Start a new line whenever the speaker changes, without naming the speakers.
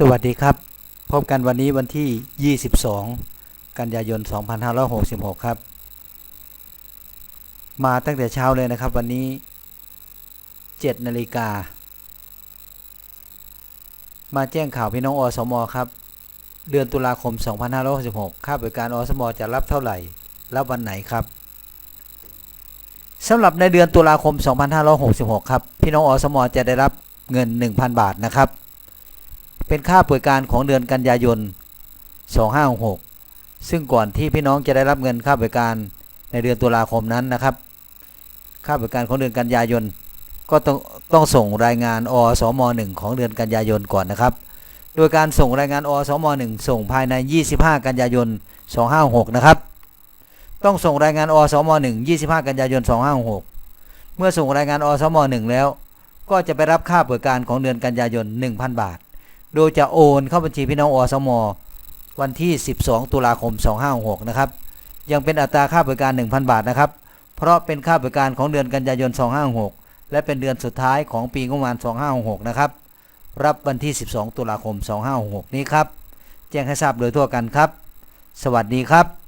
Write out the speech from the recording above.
สวัสดีครับ พบกันวันนี้วันที่ 22 กันยายน 2566 ครับ มาตั้งแต่เช้าเลยนะครับ วันนี้ 7นาฬิกา มาแจ้งข่าวพี่น้องอสม ครับ เดือนตุลาคม 2566 ค่าบริการอสม จะรับเท่าไหร่ รับวันไหนครับสำหรับในเดือนตุลาคม 2566 ครับ พี่น้องอสม จะได้รับเงิน 1,000 บาทนะครับ เป็นค่าบริการของเดือนกันยายน 2566 ซึ่งก่อนที่พี่น้องจะได้รับเงินค่าบริการในเดือนตุลาคมนั้นนะครับ ค่าบริการของเดือนกันยายน ก็ต้องต้องส่งรายงานอสม1ของเดือนกันยายนก่อนนะครับ โดยการส่งรายงานอสม1ส่งภายใน 25 กันยายน 256 นะครับ ต้องส่งรายงานอสม1 25 กันยายน 256 เมื่อส่งรายงานอสม1แล้ว ก็จะไปรับค่าบริการของเดือนกันยายน 1,000 บาท โดยจะโอนเข้าบัญชีพี่น้องอสม วันที่ 12 ตุลาคม 2566 นะครับ ยังเป็นอัตราค่าบริการ 1,000 บาทนะครับ เพราะเป็นค่าบริการของเดือนกันยายน 2566และเป็นเดือนสุดท้ายของปีงบประมาณ 2566นะครับ รับวันที่ 12 ตุลาคม 2566นี้ครับ แจ้งให้ทราบโดยทั่วกันครับ สวัสดีครับ